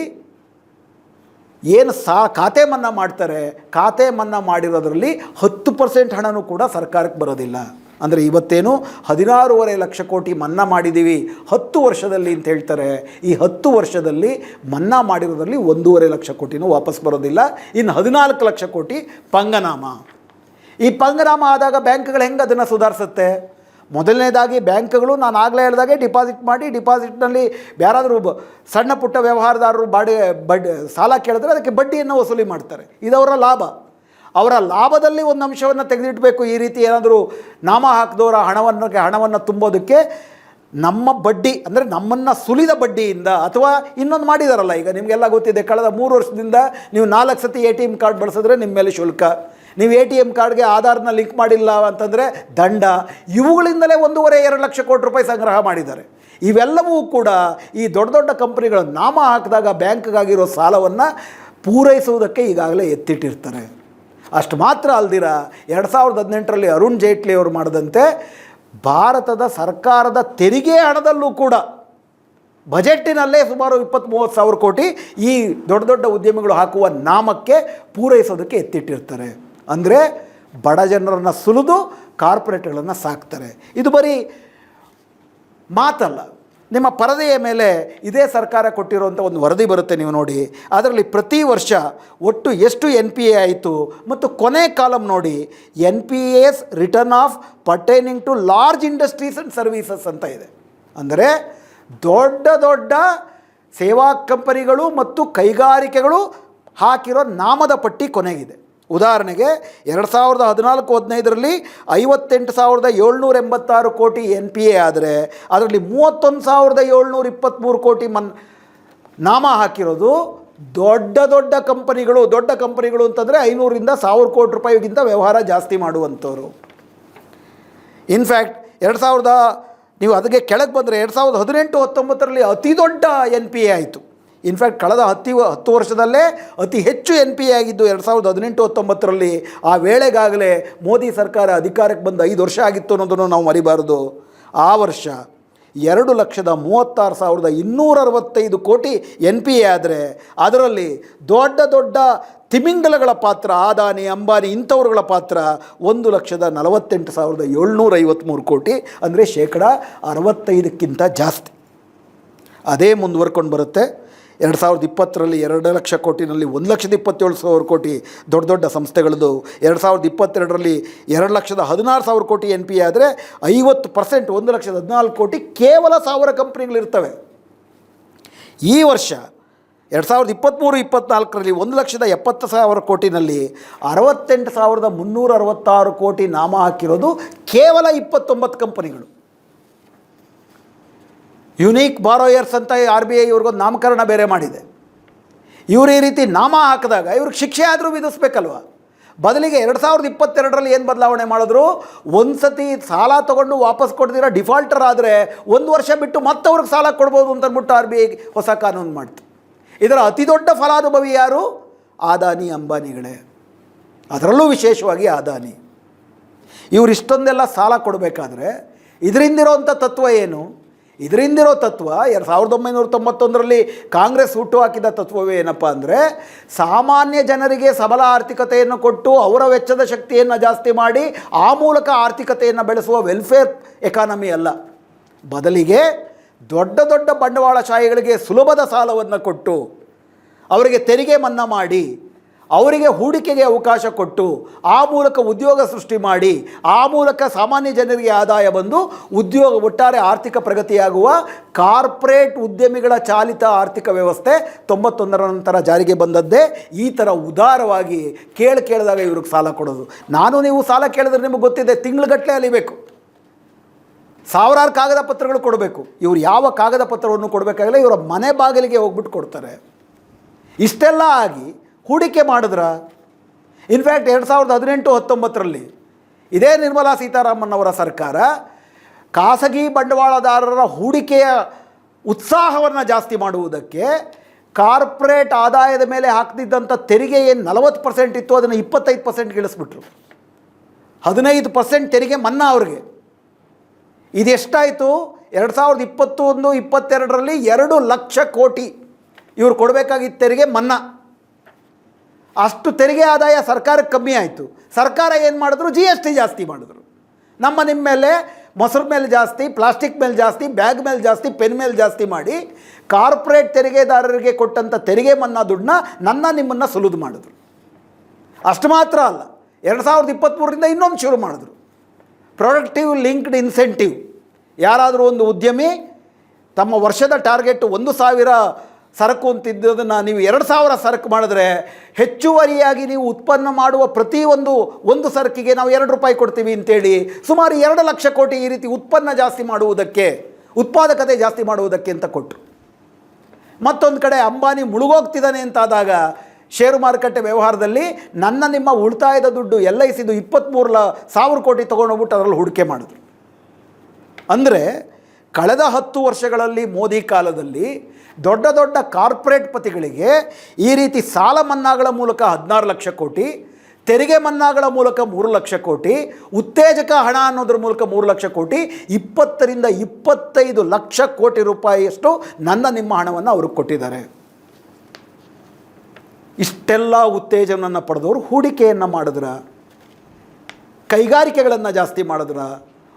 ಏನು ಸಾ, ಖಾತೆ ಮನ್ನಾ ಮಾಡ್ತಾರೆ? ಖಾತೆ ಮನ್ನಾ ಮಾಡಿರೋದ್ರಲ್ಲಿ ಹತ್ತು ಪರ್ಸೆಂಟ್ ಹಣನೂ ಕೂಡ ಸರ್ಕಾರಕ್ಕೆ ಬರೋದಿಲ್ಲ. ಅಂದರೆ ಇವತ್ತೇನು ಹದಿನಾರೂವರೆ ಲಕ್ಷ ಕೋಟಿ ಮನ್ನಾ ಮಾಡಿದ್ದೀವಿ. ಹತ್ತು ವರ್ಷದಲ್ಲಿ ಅಂತ ಹೇಳ್ತಾರೆ. ಈ ಹತ್ತು ವರ್ಷದಲ್ಲಿ ಮನ್ನಾ ಮಾಡಿರೋದ್ರಲ್ಲಿ ಒಂದೂವರೆ ಲಕ್ಷ ಕೋಟಿನೂ ವಾಪಸ್ ಬರೋದಿಲ್ಲ. ಇನ್ನು ಹದಿನಾಲ್ಕು ಲಕ್ಷ ಕೋಟಿ ಪಂಗನಾಮ. ಈ ಪಂಗನಾಮ ಆದಾಗ ಬ್ಯಾಂಕ್ಗಳು ಹೆಂಗೆ ಅದನ್ನು ಸುಧಾರಿಸುತ್ತೆ? ಮೊದಲನೇದಾಗಿ ಬ್ಯಾಂಕ್ಗಳು ನಾನು ಆಗಲೇ ಹೇಳಿದಾಗೆ ಡಿಪಾಸಿಟ್ ಮಾಡಿ ಡಿಪಾಸಿಟ್ನಲ್ಲಿ ಯಾರಾದರೂ ಸಣ್ಣ ಪುಟ್ಟ ವ್ಯವಹಾರದಾರರು ಬಾಡಿ ಬಡ್ಡಿ ಸಾಲ ಕೇಳಿದ್ರೆ ಅದಕ್ಕೆ ಬಡ್ಡಿಯನ್ನು ವಸೂಲಿ ಮಾಡ್ತಾರೆ. ಇದವರ ಲಾಭ. ಅವರ ಲಾಭದಲ್ಲಿ ಒಂದು ಅಂಶವನ್ನು ತೆಗೆದಿಡಬೇಕು. ಈ ರೀತಿ ಏನಾದರೂ ನಾಮ ಹಾಕಿದವರ ಹಣವನ್ನು ಹಣವನ್ನು ತುಂಬೋದಕ್ಕೆ ನಮ್ಮ ಬಡ್ಡಿ, ಅಂದರೆ ನಮ್ಮನ್ನು ಸುಲಿದ ಬಡ್ಡಿಯಿಂದ ಅಥವಾ ಇನ್ನೊಂದು ಮಾಡಿದಾರಲ್ಲ, ಈಗ ನಿಮಗೆಲ್ಲ ಗೊತ್ತಿದೆ, ಕಳೆದ ಮೂರು ವರ್ಷದಿಂದ ನೀವು ನಾಲ್ಕು ಸತಿ ಎ ಟಿ ಎಂ ಕಾರ್ಡ್ ಬಳಸಿದ್ರೆ ನಿಮ್ಮ ಮೇಲೆ ಶುಲ್ಕ. ನೀವು ಎ ಟಿ ಎಂ ಕಾರ್ಡ್ಗೆ ಆಧಾರ್ನ ಲಿಂಕ್ ಮಾಡಿಲ್ಲ ಅಂತಂದರೆ ದಂಡ. ಇವುಗಳಿಂದಲೇ ಒಂದೂವರೆ, ಎರಡು ಲಕ್ಷ ಕೋಟಿ ರೂಪಾಯಿ ಸಂಗ್ರಹ ಮಾಡಿದ್ದಾರೆ. ಇವೆಲ್ಲವೂ ಕೂಡ ಈ ದೊಡ್ಡ ದೊಡ್ಡ ಕಂಪ್ನಿಗಳ ನಾಮ ಹಾಕಿದಾಗ ಬ್ಯಾಂಕ್ಗಾಗಿರೋ ಸಾಲವನ್ನು ಪೂರೈಸುವುದಕ್ಕೆ ಈಗಾಗಲೇ ಎತ್ತಿಟ್ಟಿರ್ತಾರೆ. ಅಷ್ಟು ಮಾತ್ರ ಅಲ್ದಿರ ಎರಡು ಸಾವಿರದ ಹದಿನೆಂಟರಲ್ಲಿ ಅರುಣ್ ಜೇಟ್ಲಿ ಅವರು ಮಾಡಿದಂತೆ ಭಾರತದ ಸರ್ಕಾರದ ತೆರಿಗೆ ಹಣದಲ್ಲೂ ಕೂಡ ಬಜೆಟ್ಟಿನಲ್ಲೇ ಸುಮಾರು ಇಪ್ಪತ್ತ್ ಮೂವತ್ತು ಸಾವಿರ ಕೋಟಿ ಈ ದೊಡ್ಡ ದೊಡ್ಡ ಉದ್ಯಮಿಗಳು ಹಾಕುವ ನಾಮಕ್ಕೆ ಪೂರೈಸೋದಕ್ಕೆ ಎತ್ತಿಟ್ಟಿರ್ತಾರೆ. ಅಂದರೆ ಬಡ ಜನರನ್ನು ಸುಲಿದು ಕಾರ್ಪೊರೇಟ್ಗಳನ್ನು ಸಾಕ್ತಾರೆ. ಇದು ಬರೀ ಮಾತಲ್ಲ. ನಿಮ್ಮ ಪರದೆಯ ಮೇಲೆ ಇದೇ ಸರ್ಕಾರ ಕೊಟ್ಟಿರುವಂಥ ಒಂದು ವರದಿ ಬರುತ್ತೆ ನೀವು ನೋಡಿ. ಅದರಲ್ಲಿ ಪ್ರತಿ ವರ್ಷ ಒಟ್ಟು ಎಷ್ಟು ಎನ್ ಪಿ ಎ ಆಯಿತು ಮತ್ತು ಕೊನೆ ಕಾಲಮ್ ನೋಡಿ, N P S return of pertaining to large industries and services ಅಂತ ಇದೆ. ಅಂದರೆ ದೊಡ್ಡ ದೊಡ್ಡ ಸೇವಾ ಕಂಪನಿಗಳು ಮತ್ತು ಕೈಗಾರಿಕೆಗಳು ಹಾಕಿರೋ ನಾಮದ ಪಟ್ಟಿ ಕೊನೆಗಿದೆ. ಉದಾಹರಣೆಗೆ ಎರಡು ಸಾವಿರದ ಹದಿನಾಲ್ಕು ಹದಿನೈದರಲ್ಲಿ ಐವತ್ತೆಂಟು ಸಾವಿರದ ಏಳ್ನೂರ ಎಂಬತ್ತಾರು ಕೋಟಿ ಎನ್ ಪಿ ಎ ಆದರೆ ಅದರಲ್ಲಿ ಮೂವತ್ತೊಂದು ಸಾವಿರದ ಏಳ್ನೂರ ಇಪ್ಪತ್ತ್ಮೂರು ಕೋಟಿ ಮನ್ ನಾಮ ಹಾಕಿರೋದು ದೊಡ್ಡ ದೊಡ್ಡ ಕಂಪನಿಗಳು ದೊಡ್ಡ ಕಂಪನಿಗಳು ಅಂತಂದರೆ ಐನೂರಿಂದ ಸಾವಿರ ಕೋಟಿ ರೂಪಾಯಿಗಿಂತ ವ್ಯವಹಾರ ಜಾಸ್ತಿ ಮಾಡುವಂಥವ್ರು. ಇನ್ಫ್ಯಾಕ್ಟ್ ಎರಡು ಸಾವಿರದ, ನೀವು ಅದಕ್ಕೆ ಕೆಳಗೆ ಬಂದರೆ ಎರಡು ಸಾವಿರದ ಹದಿನೆಂಟು, ಹತ್ತೊಂಬತ್ತರಲ್ಲಿ ಅತಿ ದೊಡ್ಡ ಎನ್ ಪಿ ಎ ಆಯಿತು. ಇನ್ಫ್ಯಾಕ್ಟ್ ಕಳೆದ ಹತ್ತಿ ಹತ್ತು ವರ್ಷದಲ್ಲೇ ಅತಿ ಹೆಚ್ಚು ಎನ್ ಪಿ ಎ ಆಗಿದ್ದು ಎರಡು ಸಾವಿರದ ಹದಿನೆಂಟು, ಹತ್ತೊಂಬತ್ತರಲ್ಲಿ. ಆ ವೇಳೆಗಾಗಲೇ ಮೋದಿ ಸರ್ಕಾರ ಅಧಿಕಾರಕ್ಕೆ ಬಂದು ಐದು ವರ್ಷ ಆಗಿತ್ತು ಅನ್ನೋದನ್ನು ನಾವು ಮರಿಬಾರದು. ಆ ವರ್ಷ ಎರಡು ಲಕ್ಷದ ಮೂವತ್ತಾರು ಸಾವಿರದ ಇನ್ನೂರ ಅರವತ್ತೈದು ಕೋಟಿ ಎನ್ ಪಿ ಎ ಆದರೆ, ಅದರಲ್ಲಿ ದೊಡ್ಡ ದೊಡ್ಡ ತಿಮಿಂಗಲಗಳ ಪಾತ್ರ, ಆದಾನಿ, ಅಂಬಾನಿ ಇಂಥವ್ರುಗಳ ಪಾತ್ರ ಒಂದು ಲಕ್ಷದ ನಲವತ್ತೆಂಟು ಸಾವಿರದ ಏಳ್ನೂರ ಐವತ್ತ್ಮೂರು ಕೋಟಿ. ಅಂದರೆ ಶೇಕಡ ಅರವತ್ತೈದಕ್ಕಿಂತ ಜಾಸ್ತಿ. ಅದೇ ಮುಂದುವರ್ಕೊಂಡು ಬರುತ್ತೆ. ಎರಡು ಸಾವಿರದ ಇಪ್ಪತ್ತರಲ್ಲಿ ಎರಡು ಲಕ್ಷ ಕೋಟಿನಲ್ಲಿ ಒಂದು ಲಕ್ಷದ ಇಪ್ಪತ್ತೇಳು ಸಾವಿರ ಕೋಟಿ ದೊಡ್ಡ ದೊಡ್ಡ ಸಂಸ್ಥೆಗಳದ್ದು. ಎರಡು ಸಾವಿರದ ಇಪ್ಪತ್ತೆರಡರಲ್ಲಿ ಎರಡು ಲಕ್ಷದ ಹದಿನಾರು ಸಾವಿರ ಕೋಟಿ ಎನ್ ಪಿ ಆದರೆ ಐವತ್ತು ಪರ್ಸೆಂಟ್, ಒಂದು ಲಕ್ಷದ ಹದಿನಾಲ್ಕು ಕೋಟಿ ಕೇವಲ ಸಾವಿರ ಕಂಪ್ನಿಗಳಿರ್ತವೆ. ಈ ವರ್ಷ ಎರಡು ಸಾವಿರದ ಇಪ್ಪತ್ತ್ಮೂರು, ಇಪ್ಪತ್ತ್ನಾಲ್ಕರಲ್ಲಿ ಒಂದು ಲಕ್ಷದ ಎಪ್ಪತ್ತು ಸಾವಿರ ಕೋಟಿನಲ್ಲಿ ಅರವತ್ತೆಂಟು ಸಾವಿರದ ಮುನ್ನೂರ ಅರವತ್ತಾರು ಕೋಟಿ ನಾಮ ಹಾಕಿರೋದು ಕೇವಲ ಇಪ್ಪತ್ತೊಂಬತ್ತು ಕಂಪನಿಗಳು. ಯುನೀಕ್ ಬಾರೋಯರ್ಸ್ ಅಂತ ಆರ್ ಬಿ ಐ ಇವ್ರಿಗೊಂದು ನಾಮಕರಣ ಬೇರೆ ಮಾಡಿದೆ. ಇವರು ಈ ರೀತಿ ನಾಮ ಹಾಕಿದಾಗ ಇವ್ರಿಗೆ ಶಿಕ್ಷೆ ಆದರೂ ವಿಧಿಸ್ಬೇಕಲ್ವ? ಬದಲಿಗೆ ಎರಡು ಸಾವಿರದ ಇಪ್ಪತ್ತೆರಡರಲ್ಲಿ ಏನು ಬದಲಾವಣೆ ಮಾಡಿದ್ರು? ಒಂದು ಸತಿ ಸಾಲ ತೊಗೊಂಡು ವಾಪಸ್ ಕೊಡ್ದಿರ ಡಿಫಾಲ್ಟರ್ ಆದರೆ ಒಂದು ವರ್ಷ ಬಿಟ್ಟು ಮತ್ತವ್ರಿಗೆ ಸಾಲ ಕೊಡ್ಬೋದು ಅಂತ ಅಂದ್ಬಿಟ್ಟು ಆರ್ ಬಿ ಐ ಹೊಸ ಕಾನೂನು ಮಾಡ್ತು. ಇದರ ಅತಿ ದೊಡ್ಡ ಫಲಾನುಭವಿ ಯಾರು? ಆದಾನಿ ಅಂಬಾನಿಗಳೇ. ಅದರಲ್ಲೂ ವಿಶೇಷವಾಗಿ ಆದಾನಿ. ಇವ್ರು ಇಷ್ಟೊಂದೆಲ್ಲ ಸಾಲ ಕೊಡಬೇಕಾದ್ರೆ ಇದರಿಂದಿರೋಂಥ ತತ್ವ ಏನು? ಇದರಿಂದಿರೋ ತತ್ವ ಎರಡು ಸಾವಿರದ ಒಂಬೈನೂರ ತೊಂಬತ್ತೊಂದರಲ್ಲಿ ಕಾಂಗ್ರೆಸ್ ಹುಟ್ಟು ಹಾಕಿದ ತತ್ವವೇ ಏನಪ್ಪ ಅಂದರೆ ಸಾಮಾನ್ಯ ಜನರಿಗೆ ಸಬಲ ಆರ್ಥಿಕತೆಯನ್ನು ಕೊಟ್ಟು ಅವರ ವೆಚ್ಚದ ಶಕ್ತಿಯನ್ನು ಜಾಸ್ತಿ ಮಾಡಿ ಆ ಮೂಲಕ ಆರ್ಥಿಕತೆಯನ್ನು ಬೆಳೆಸುವ ವೆಲ್ಫೇರ್ ಎಕಾನಮಿ ಅಲ್ಲ. ಬದಲಿಗೆ ದೊಡ್ಡ ದೊಡ್ಡ ಬಂಡವಾಳಶಾಹಿಗಳಿಗೆ ಸುಲಭದ ಸಾಲವನ್ನು ಕೊಟ್ಟು ಅವರಿಗೆ ತೆರಿಗೆ ಮನ್ನಾ ಮಾಡಿ ಅವರಿಗೆ ಹೂಡಿಕೆಗೆ ಅವಕಾಶ ಕೊಟ್ಟು ಆ ಮೂಲಕ ಉದ್ಯೋಗ ಸೃಷ್ಟಿ ಮಾಡಿ, ಆ ಮೂಲಕ ಸಾಮಾನ್ಯ ಜನರಿಗೆ ಆದಾಯ ಬಂದು ಉದ್ಯೋಗ, ಒಟ್ಟಾರೆ ಆರ್ಥಿಕ ಪ್ರಗತಿಯಾಗುವ ಕಾರ್ಪೊರೇಟ್ ಉದ್ಯಮಿಗಳ ಚಾಲಿತ ಆರ್ಥಿಕ ವ್ಯವಸ್ಥೆ ತೊಂಬತ್ತೊಂದರ ನಂತರ ಜಾರಿಗೆ ಬಂದದ್ದೇ ಈ ಥರ ಉದಾರವಾಗಿ ಕೇಳಿ ಕೇಳಿದಾಗ ಇವ್ರಿಗೆ ಸಾಲ ಕೊಡೋದು. ನಾನು ನೀವು ಸಾಲ ಕೇಳಿದ್ರೆ ನಿಮಗೆ ಗೊತ್ತಿದೆ, ತಿಂಗ್ಳುಗಟ್ಟಲೆ ಅಲಿಬೇಕು. ಸಾವಿರಾರು ಕಾಗದ ಪತ್ರಗಳು ಕೊಡಬೇಕು. ಇವರು ಯಾವ ಕಾಗದ ಪತ್ರವನ್ನು ಕೊಡಬೇಕಾಗಲ್ಲ, ಇವರ ಮನೆ ಬಾಗಿಲಿಗೆ ಹೋಗ್ಬಿಟ್ಟು ಕೊಡ್ತಾರೆ. ಇಷ್ಟೆಲ್ಲ ಆಗಿ ಹೂಡಿಕೆ ಮಾಡಿದ್ರ ಇನ್ಫ್ಯಾಕ್ಟ್ ಎರಡು ಸಾವಿರದ ಹದಿನೆಂಟು, ಹತ್ತೊಂಬತ್ತರಲ್ಲಿ ಇದೇ ನಿರ್ಮಲಾ ಸೀತಾರಾಮನ್ ಅವರ ಸರ್ಕಾರ ಖಾಸಗಿ ಬಂಡವಾಳದಾರರ ಹೂಡಿಕೆಯ ಉತ್ಸಾಹವನ್ನು ಜಾಸ್ತಿ ಮಾಡುವುದಕ್ಕೆ ಕಾರ್ಪೊರೇಟ್ ಆದಾಯದ ಮೇಲೆ ಹಾಕ್ತಿದ್ದಂಥ ತೆರಿಗೆ ಏನು ನಲವತ್ತು ಪರ್ಸೆಂಟ್ ಇತ್ತು, ಅದನ್ನು ಇಪ್ಪತ್ತೈದು ಪರ್ಸೆಂಟ್ ಇಳಿಸ್ಬಿಟ್ರು ಹದಿನೈದು ಪರ್ಸೆಂಟ್ ತೆರಿಗೆ ಮನ್ನಾ ಅವ್ರಿಗೆ. ಇದೆಷ್ಟಾಯಿತು ಎರಡು ಸಾವಿರದ ಇಪ್ಪತ್ತೊಂದು, ಇಪ್ಪತ್ತೆರಡರಲ್ಲಿ ಎರಡು ಲಕ್ಷ ಕೋಟಿ ಇವರು ಕೊಡಬೇಕಾಗಿತ್ತು ತೆರಿಗೆ ಮನ್ನಾ. ಅಷ್ಟು ತೆರಿಗೆ ಆದಾಯ ಸರ್ಕಾರಕ್ಕೆ ಕಮ್ಮಿ ಆಯಿತು. ಸರ್ಕಾರ ಏನು ಮಾಡಿದ್ರು? ಜಿ ಎಸ್ ಟಿ ಜಾಸ್ತಿ ಮಾಡಿದ್ರು. ನಮ್ಮ ನಿಮ್ಮ ಮೇಲೆ, ಮೊಸರು ಮೇಲೆ ಜಾಸ್ತಿ, ಪ್ಲಾಸ್ಟಿಕ್ ಮೇಲೆ ಜಾಸ್ತಿ, ಬ್ಯಾಗ್ ಮೇಲೆ ಜಾಸ್ತಿ, ಪೆನ್ ಮೇಲೆ ಜಾಸ್ತಿ ಮಾಡಿ ಕಾರ್ಪೊರೇಟ್ ತೆರಿಗೆದಾರರಿಗೆ ಕೊಟ್ಟಂಥ ತೆರಿಗೆ ಮನ್ನಾ ದುಡ್ಡನ್ನ ನನ್ನ ನಿಮ್ಮನ್ನು ಸುಲಿದು ಮಾಡಿದ್ರು. ಅಷ್ಟು ಮಾತ್ರ ಅಲ್ಲ, ಎರಡು ಸಾವಿರದ ಇಪ್ಪತ್ತ್ಮೂರರಿಂದ ಇನ್ನೊಂದು ಶುರು ಮಾಡಿದ್ರು. ಪ್ರೊಡಕ್ಟಿವ್ ಲಿಂಕ್ಡ್ ಇನ್ಸೆಂಟಿವ್ ಯಾರಾದರೂ ಒಂದು ಉದ್ಯಮಿ ತಮ್ಮ ವರ್ಷದ ಟಾರ್ಗೆಟ್ ಒಂದು ಸಾವಿರ ಸರಕು ಅಂತಿದ್ದದನ್ನು ನೀವು ಎರಡು ಸಾವಿರ ಸರಕು ಮಾಡಿದ್ರೆ ಹೆಚ್ಚುವರಿಯಾಗಿ ನೀವು ಉತ್ಪನ್ನ ಮಾಡುವ ಪ್ರತಿಯೊಂದು ಒಂದು ಸರಕಿಗೆ ನಾವು ಎರಡು ರೂಪಾಯಿ ಕೊಡ್ತೀವಿ ಅಂತೇಳಿ ಸುಮಾರು ಎರಡು ಲಕ್ಷ ಕೋಟಿ ಈ ರೀತಿ ಉತ್ಪನ್ನ ಜಾಸ್ತಿ ಮಾಡುವುದಕ್ಕೆ, ಉತ್ಪಾದಕತೆ ಜಾಸ್ತಿ ಮಾಡುವುದಕ್ಕೆ ಅಂತ ಕೊಟ್ಟರು ಮತ್ತೊಂದು ಕಡೆ ಅಂಬಾನಿ ಮುಳುಗೋಗ್ತಿದ್ದಾನೆ ಅಂತಾದಾಗ ಷೇರು ಮಾರುಕಟ್ಟೆ ವ್ಯವಹಾರದಲ್ಲಿ ನನ್ನ ನಿಮ್ಮ ಉಳಿತಾಯದ ದುಡ್ಡು ಎಲ್ ಐ ಸಿದು ಇಪ್ಪತ್ತ್ಮೂರು ಲ ಸಾವಿರ ಕೋಟಿ ತೊಗೊಂಡೋಗ್ಬಿಟ್ಟು ಅದರಲ್ಲಿ ಹೂಡಿಕೆ ಮಾಡಿದ್ರು. ಅಂದರೆ ಕಳೆದ ಹತ್ತು ವರ್ಷಗಳಲ್ಲಿ ಮೋದಿ ಕಾಲದಲ್ಲಿ ದೊಡ್ಡ ದೊಡ್ಡ ಕಾರ್ಪೊರೇಟ್ ಪತಿಗಳಿಗೆ ಈ ರೀತಿ ಸಾಲ ಮನ್ನಾಗಳ ಮೂಲಕ ಹದಿನಾರು ಲಕ್ಷ ಕೋಟಿ, ತೆರಿಗೆ ಮನ್ನಾಗಳ ಮೂಲಕ ಮೂರು ಲಕ್ಷ ಕೋಟಿ, ಉತ್ತೇಜಕ ಹಣ ಅನ್ನೋದ್ರ ಮೂಲಕ ಮೂರು ಲಕ್ಷ ಕೋಟಿ, ಇಪ್ಪತ್ತರಿಂದ ಇಪ್ಪತ್ತೈದು ಲಕ್ಷ ಕೋಟಿ ರೂಪಾಯಿಯಷ್ಟು ನನ್ನ ನಿಮ್ಮ ಹಣವನ್ನು ಅವ್ರಿಗೆ ಕೊಟ್ಟಿದ್ದಾರೆ. ಇಷ್ಟೆಲ್ಲ ಉತ್ತೇಜನವನ್ನು ಪಡೆದವರು ಹೂಡಿಕೆಯನ್ನು ಮಾಡಿದ್ರ, ಕೈಗಾರಿಕೆಗಳನ್ನು ಜಾಸ್ತಿ ಮಾಡಿದ್ರ,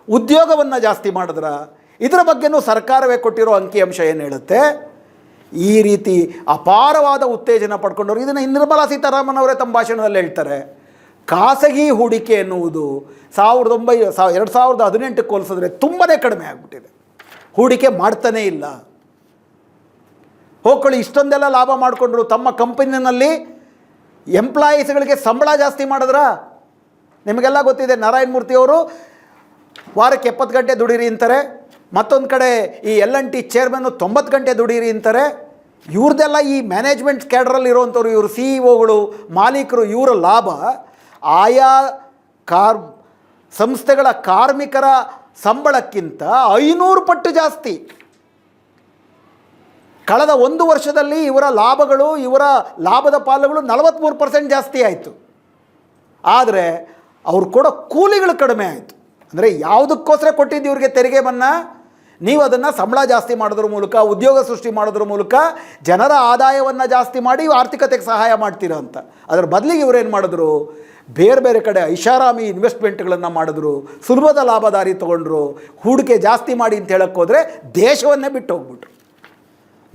ಉದ್ಯೋಗವನ್ನು ಜಾಸ್ತಿ ಮಾಡಿದ್ರ ಇದರ ಬಗ್ಗೆನೂ ಸರ್ಕಾರವೇ ಕೊಟ್ಟಿರೋ ಅಂಕಿಅಂಶ ಏನು ಹೇಳುತ್ತೆ? ಈ ರೀತಿ ಅಪಾರವಾದ ಉತ್ತೇಜನ ಪಡ್ಕೊಂಡವರು, ಇದನ್ನು ನಿರ್ಮಲಾ ಸೀತಾರಾಮನ್ ಅವರೇ ತಮ್ಮ ಭಾಷಣದಲ್ಲಿ ಹೇಳ್ತಾರೆ. ಖಾಸಗಿ ಹೂಡಿಕೆ ಎನ್ನುವುದು ಸಾವಿರದ ಒಂಬೈ, ಸಾ, ಎರಡು ಸಾವಿರದ ಹದಿನೆಂಟಕ್ಕೆ ಹೋಲಿಸಿದ್ರೆ ತುಂಬಾ ಕಡಿಮೆ ಆಗಿಬಿಟ್ಟಿದೆ. ಹೂಡಿಕೆ ಮಾಡ್ತಾನೇ ಇಲ್ಲ. ಹೋಗ್ಕೊಳ್ಳಿ, ಇಷ್ಟೊಂದೆಲ್ಲ ಲಾಭ ಮಾಡಿಕೊಂಡ್ರು ತಮ್ಮ ಕಂಪನಿನಲ್ಲಿ ಎಂಪ್ಲಾಯೀಸ್ಗಳಿಗೆ ಸಂಬಳ ಜಾಸ್ತಿ ಮಾಡಿದ್ರ? ನಿಮಗೆಲ್ಲ ಗೊತ್ತಿದೆ ನಾರಾಯಣ ಮೂರ್ತಿಯವರು ವಾರಕ್ಕೆ ಎಪ್ಪತ್ತು ಗಂಟೆ ದುಡೀರಿ ಅಂತಾರೆ. ಮತ್ತೊಂದು ಕಡೆ ಈ ಎಲ್ ಎನ್ ಟಿ ಚೇರ್ಮನ್ನು ತೊಂಬತ್ತು ಗಂಟೆ ದುಡೀರಿ ಅಂತಾರೆ. ಇವ್ರದ್ದೆಲ್ಲ ಈ ಮ್ಯಾನೇಜ್ಮೆಂಟ್ ಕ್ಯಾಡ್ರಲ್ಲಿ ಇರೋವಂಥವ್ರು ಇವರು ಸಿ ಇ ಒಗಳು ಮಾಲೀಕರು, ಇವರ ಲಾಭ ಆಯಾ ಕಾರ್ ಸಂಸ್ಥೆಗಳ ಕಾರ್ಮಿಕರ ಸಂಬಳಕ್ಕಿಂತ ಐನೂರು ಪಟ್ಟು ಜಾಸ್ತಿ. ಕಳೆದ ಒಂದು ವರ್ಷದಲ್ಲಿ ಇವರ ಲಾಭಗಳು, ಇವರ ಲಾಭದ ಪಾಲುಗಳು ನಲವತ್ತ್ಮೂರು ಪರ್ಸೆಂಟ್ ಜಾಸ್ತಿ ಆಯಿತು. ಆದರೆ ಅವ್ರು ಕೊಡೋ ಕೂಲಿಗಳು ಕಡಿಮೆ ಆಯಿತು. ಅಂದರೆ ಯಾವುದಕ್ಕೋಸ್ಕರ ಕೊಟ್ಟಿದ್ದು ಇವ್ರಿಗೆ ತೆರಿಗೆ ಮನ್ನಾ? ನೀವು ಅದನ್ನು ಸಂಬಳ ಜಾಸ್ತಿ ಮಾಡೋದ್ರ ಮೂಲಕ, ಉದ್ಯೋಗ ಸೃಷ್ಟಿ ಮಾಡೋದ್ರ ಮೂಲಕ, ಜನರ ಆದಾಯವನ್ನು ಜಾಸ್ತಿ ಮಾಡಿ ಆರ್ಥಿಕತೆಗೆ ಸಹಾಯ ಮಾಡ್ತೀರ ಅಂತ. ಅದರ ಬದಲಿಗೆ ಇವರೇನು ಮಾಡಿದ್ರು? ಬೇರೆ ಬೇರೆ ಕಡೆ ಐಷಾರಾಮಿ ಇನ್ವೆಸ್ಟ್ಮೆಂಟ್ಗಳನ್ನು ಮಾಡಿದ್ರು, ಸುಲಭದ ಲಾಭದಾರಿ ತೊಗೊಂಡ್ರು, ಹೂಡಿಕೆ ಜಾಸ್ತಿ ಮಾಡಿ ಅಂತ ಹೇಳಕ್ಕೆ ಹೋದರೆ ದೇಶವನ್ನೇ ಬಿಟ್ಟು ಹೋಗ್ಬಿಟ್ರು.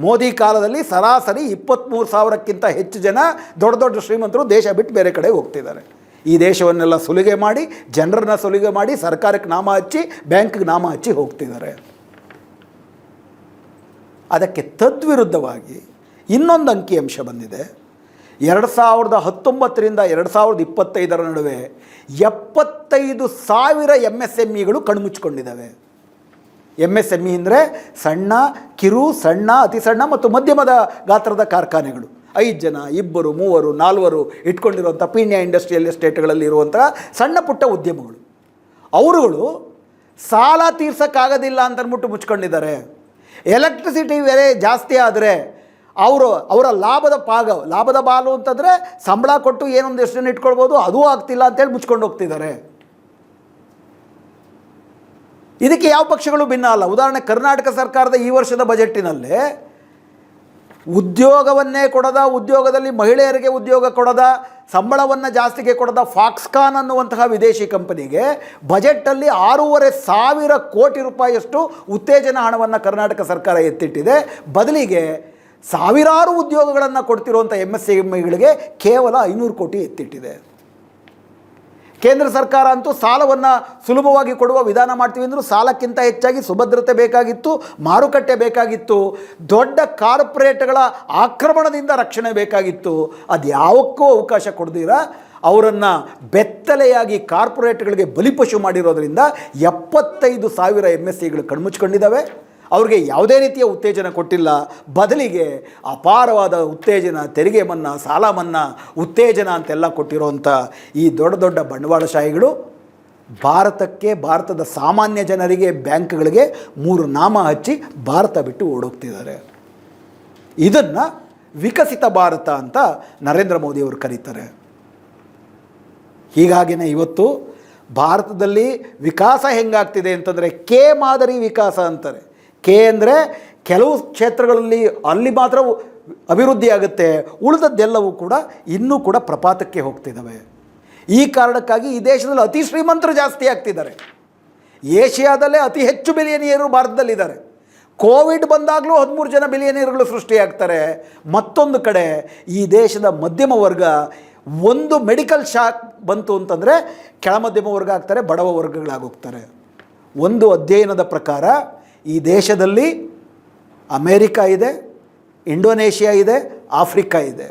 ಮೋದಿ ಕಾಲದಲ್ಲಿ ಸರಾಸರಿ ಇಪ್ಪತ್ತ್ಮೂರು ಸಾವಿರಕ್ಕಿಂತ ಹೆಚ್ಚು ಜನ ದೊಡ್ಡ ದೊಡ್ಡ ಶ್ರೀಮಂತರು ದೇಶ ಬಿಟ್ಟು ಬೇರೆ ಕಡೆ ಹೋಗ್ತಿದ್ದಾರೆ. ಈ ದೇಶವನ್ನೆಲ್ಲ ಸುಲಿಗೆ ಮಾಡಿ, ಜನರನ್ನ ಸುಲಿಗೆ ಮಾಡಿ ಸರ್ಕಾರಕ್ಕೆ ನಾಮ ಹಚ್ಚಿ, ಬ್ಯಾಂಕ್ಗೆ ನಾಮ ಹಚ್ಚಿ ಹೋಗ್ತಿದ್ದಾರೆ. ಅದಕ್ಕೆ ತದ್ವಿರುದ್ಧವಾಗಿ ಇನ್ನೊಂದು ಅಂಕಿಅಂಶ ಬಂದಿದೆ. ಎರಡು ಸಾವಿರದ ಹತ್ತೊಂಬತ್ತರಿಂದ ಎರಡು ಸಾವಿರದ ಇಪ್ಪತ್ತೈದರ ನಡುವೆ ಎಪ್ಪತ್ತೈದು ಸಾವಿರ ಎಂ ಎಸ್ ಎಂ ಇಗಳು ಕಣ್ಮುಚ್ಕೊಂಡಿದ್ದಾವೆ ಎಂ ಎಸ್ ಎಂ ಇ ಅಂದರೆ ಸಣ್ಣ, ಕಿರು, ಸಣ್ಣ, ಅತಿ ಸಣ್ಣ ಮತ್ತು ಮಧ್ಯಮದ ಗಾತ್ರದ ಕಾರ್ಖಾನೆಗಳು. ಐದು ಜನ, ಇಬ್ಬರು, ಮೂವರು, ನಾಲ್ವರು ಇಟ್ಕೊಂಡಿರುವಂಥ ಪೀಣ್ಯ ಇಂಡಸ್ಟ್ರಿಯಲ್ ಎಸ್ಟೇಟ್ಗಳಲ್ಲಿ ಇರುವಂಥ ಸಣ್ಣ ಪುಟ್ಟ ಉದ್ಯಮಗಳು. ಅವರುಗಳು ಸಾಲ ತೀರ್ಸೋಕ್ಕಾಗೋದಿಲ್ಲ ಅಂತ ಅಂದ್ಬಿಟ್ಟು ಮುಚ್ಕೊಂಡಿದ್ದಾರೆ. ಎಲೆಕ್ಟ್ರಿಸಿಟಿ ಬೆಲೆ ಜಾಸ್ತಿ ಆದರೆ ಅವರು, ಅವರ ಲಾಭದ ಪಾಗ, ಲಾಭದ ಬಾಲು ಅಂತಂದರೆ ಸಂಬಳ ಕೊಟ್ಟು ಏನೊಂದು ಎಷ್ಟು ಇಟ್ಕೊಳ್ಬೋದು, ಅದೂ ಆಗ್ತಿಲ್ಲ ಅಂತೇಳಿ ಮುಚ್ಕೊಂಡು ಹೋಗ್ತಿದ್ದಾರೆ. ಇದಕ್ಕೆ ಯಾವ ಪಕ್ಷಗಳು ಭಿನ್ನ ಅಲ್ಲ. ಉದಾಹರಣೆ ಕರ್ನಾಟಕ ಸರ್ಕಾರದ ಈ ವರ್ಷದ ಬಜೆಟ್ಟಿನಲ್ಲೇ ಉದ್ಯೋಗವನ್ನೇ ಕೊಡದ, ಉದ್ಯೋಗದಲ್ಲಿ ಮಹಿಳೆಯರಿಗೆ ಉದ್ಯೋಗ ಕೊಡದ, ಸಂಬಳವನ್ನು ಜಾಸ್ತಿಗೆ ಕೊಡದ ಫಾಕ್ಸ್ಕಾನ್ ಅನ್ನುವಂತಹ ವಿದೇಶಿ ಕಂಪನಿಗೆ ಬಜೆಟ್ಟಲ್ಲಿ ಆರೂವರೆ ಸಾವಿರ ಕೋಟಿ ರೂಪಾಯಿಯಷ್ಟು ಉತ್ತೇಜನ ಹಣವನ್ನು ಕರ್ನಾಟಕ ಸರ್ಕಾರ ಎತ್ತಿಟ್ಟಿದೆ. ಬದಲಿಗೆ ಸಾವಿರಾರು ಉದ್ಯೋಗಗಳನ್ನು ಕೊಡ್ತಿರುವಂಥ ಎಂ ಎಸ್ ಎಂಇಗಳಿಗೆ ಕೇವಲ ಐನೂರು ಕೋಟಿ ಎತ್ತಿಟ್ಟಿದೆ. ಕೇಂದ್ರ ಸರ್ಕಾರ ಅಂತೂ ಸಾಲವನ್ನು ಸುಲಭವಾಗಿ ಕೊಡುವ ವಿಧಾನ ಮಾಡ್ತೀವಿ ಅಂದರೂ ಸಾಲಕ್ಕಿಂತ ಹೆಚ್ಚಾಗಿ ಸುಭದ್ರತೆ ಬೇಕಾಗಿತ್ತು, ಮಾರುಕಟ್ಟೆ ಬೇಕಾಗಿತ್ತು, ದೊಡ್ಡ ಕಾರ್ಪೊರೇಟ್ಗಳ ಆಕ್ರಮಣದಿಂದ ರಕ್ಷಣೆ ಬೇಕಾಗಿತ್ತು. ಅದು ಯಾವಕ್ಕೂ ಅವಕಾಶ ಕೊಡದಿರ ಅವರನ್ನು ಬೆತ್ತಲೆಯಾಗಿ ಕಾರ್ಪೊರೇಟ್ಗಳಿಗೆ ಬಲಿಪಶು ಮಾಡಿರೋದ್ರಿಂದ ಎಪ್ಪತ್ತೈದು ಸಾವಿರ ಎಂ ಎಸ್ ಸಿಗಳು ಕಣ್ಮುಚ್ಕೊಂಡಿದ್ದಾವೆ. ಅವ್ರಿಗೆ ಯಾವುದೇ ರೀತಿಯ ಉತ್ತೇಜನ ಕೊಟ್ಟಿಲ್ಲ. ಬದಲಿಗೆ ಅಪಾರವಾದ ಉತ್ತೇಜನ, ತೆರಿಗೆ ಮನ್ನಾ, ಸಾಲ ಮನ್ನಾ, ಉತ್ತೇಜನ ಅಂತೆಲ್ಲ ಕೊಟ್ಟಿರೋವಂಥ ಈ ದೊಡ್ಡ ದೊಡ್ಡ ಬಂಡವಾಳಶಾಹಿಗಳು ಭಾರತಕ್ಕೆ, ಭಾರತದ ಸಾಮಾನ್ಯ ಜನರಿಗೆ, ಬ್ಯಾಂಕ್ಗಳಿಗೆ ಮೂರು ನಾಮ ಹಚ್ಚಿ ಭಾರತ ಬಿಟ್ಟು ಓಡೋಗ್ತಿದ್ದಾರೆ. ಇದನ್ನು ವಿಕಸಿತ ಭಾರತ ಅಂತ ನರೇಂದ್ರ ಮೋದಿಯವರು ಕರೀತಾರೆ. ಹೀಗಾಗಿನೇ ಇವತ್ತು ಭಾರತದಲ್ಲಿ ವಿಕಾಸ ಹೆಂಗಾಗ್ತಿದೆ ಅಂತಂದರೆ ಕೆ ಮಾದರಿ ವಿಕಾಸ ಅಂತಾರೆ. ಕೆ ಅಂದರೆ ಕೆಲವು ಕ್ಷೇತ್ರಗಳಲ್ಲಿ ಅಲ್ಲಿ ಮಾತ್ರ ಅಭಿವೃದ್ಧಿ ಆಗುತ್ತೆ ಉಳಿದದ್ದೆಲ್ಲವೂ ಕೂಡ ಇನ್ನೂ ಕೂಡ ಪ್ರಪಾತಕ್ಕೆ ಹೋಗ್ತಿದ್ದಾವೆ ಈ ಕಾರಣಕ್ಕಾಗಿ ಈ ದೇಶದಲ್ಲಿ ಅತಿ ಶ್ರೀಮಂತರು ಜಾಸ್ತಿ ಆಗ್ತಿದ್ದಾರೆ. ಏಷ್ಯಾದಲ್ಲೇ ಅತಿ ಹೆಚ್ಚು ಬಿಲಿಯನಿಯರು ಭಾರತದಲ್ಲಿದ್ದಾರೆ. ಕೋವಿಡ್ ಬಂದಾಗಲೂ ಹದಿಮೂರು ಜನ ಬಿಲಿಯನಿಯರ್ಗಳು ಸೃಷ್ಟಿಯಾಗ್ತಾರೆ. ಮತ್ತೊಂದು ಕಡೆ ಈ ದೇಶದ ಮಧ್ಯಮ ವರ್ಗ ಒಂದು ಮೆಡಿಕಲ್ ಶಾಕ್ ಬಂತು ಅಂತಂದರೆ ಕೆಳ ಮಧ್ಯಮ ವರ್ಗ ಆಗ್ತಾರೆ, ಬಡವ ವರ್ಗಗಳಾಗೋಗ್ತಾರೆ. ಒಂದು ಅಧ್ಯಯನದ ಪ್ರಕಾರ ಈ ದೇಶದಲ್ಲಿ ಅಮೇರಿಕಾ ಇದೆ, ಇಂಡೋನೇಷ್ಯಾ ಇದೆ, ಆಫ್ರಿಕಾ ಇದೆ.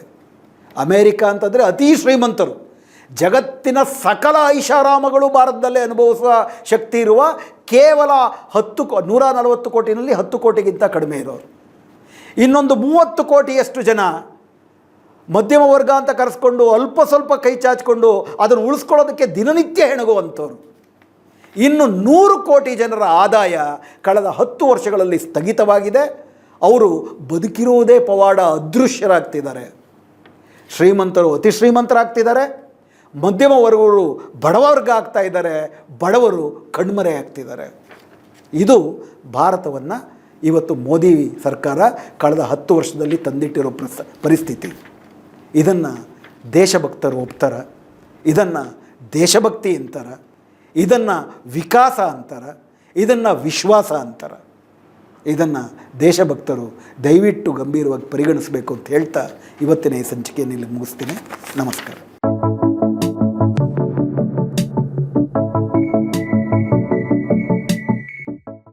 ಅಮೇರಿಕಾ ಅಂತಂದರೆ ಅತೀ ಶ್ರೀಮಂತರು. ಜಗತ್ತಿನ ಸಕಲ ಐಷಾರಾಮಗಳು ಭಾರತದಲ್ಲೇ ಅನುಭವಿಸುವ ಶಕ್ತಿ ಇರುವ ಕೇವಲ ಹತ್ತು ಕೋ, ನೂರ ನಲವತ್ತು ಕೋಟಿನಲ್ಲಿ ಹತ್ತು ಕೋಟಿಗಿಂತ ಕಡಿಮೆ ಇರೋರು. ಇನ್ನೊಂದು ಮೂವತ್ತು ಕೋಟಿಯಷ್ಟು ಜನ ಮಧ್ಯಮ ವರ್ಗ ಅಂತ ಕರೆಸ್ಕೊಂಡು ಅಲ್ಪ ಸ್ವಲ್ಪ ಕೈ ಚಾಚಿಕೊಂಡು ಅದನ್ನು ಉಳಿಸ್ಕೊಳ್ಳೋದಕ್ಕೆ ದಿನನಿತ್ಯ ಹೆಣಗುವಂಥವ್ರು. ಇನ್ನು ನೂರು ಕೋಟಿ ಜನರ ಆದಾಯ ಕಳೆದ ಹತ್ತು ವರ್ಷಗಳಲ್ಲಿ ಸ್ಥಗಿತವಾಗಿದೆ. ಅವರು ಬದುಕಿರುವುದೇ ಪವಾಡ ಅದೃಶ್ಯರಾಗ್ತಿದ್ದಾರೆ. ಶ್ರೀಮಂತರು ಅತಿ ಶ್ರೀಮಂತರಾಗ್ತಿದ್ದಾರೆ. ಮಧ್ಯಮ ವರ್ಗಗಳು ಬಡವರ್ಗ ಆಗ್ತಾ ಇದ್ದಾರೆ. ಬಡವರು ಕಣ್ಮರೆ ಆಗ್ತಿದ್ದಾರೆ. ಇದು ಭಾರತವನ್ನು ಇವತ್ತು ಮೋದಿ ಸರ್ಕಾರ ಕಳೆದ ಹತ್ತು ವರ್ಷದಲ್ಲಿ ತಂದಿಟ್ಟಿರೋ ಪ್ರಸ, ಪರಿಸ್ಥಿತಿ. ಇದನ್ನು ದೇಶಭಕ್ತರು ಒಪ್ತಾರೆ. ಇದನ್ನು ದೇಶಭಕ್ತಿ ಅಂತಾರ. ಇದನ್ನು ವಿಕಾಸ ಅಂತಾರೆ, ಇದನ್ನು ವಿಶ್ವಾಸ ಅಂತಾರೆ. ಇದನ್ನು ದೇಶಭಕ್ತರು ದಯವಿಟ್ಟು ಗಂಭೀರವಾಗಿ ಪರಿಗಣಿಸಬೇಕು ಅಂತ ಹೇಳ್ತಾ ಇವತ್ತಿನ ಈ ಸಂಚಿಕೆಯನ್ನು ಇಲ್ಲಿ ಮುಗಿಸ್ತೀನಿ. ನಮಸ್ಕಾರ.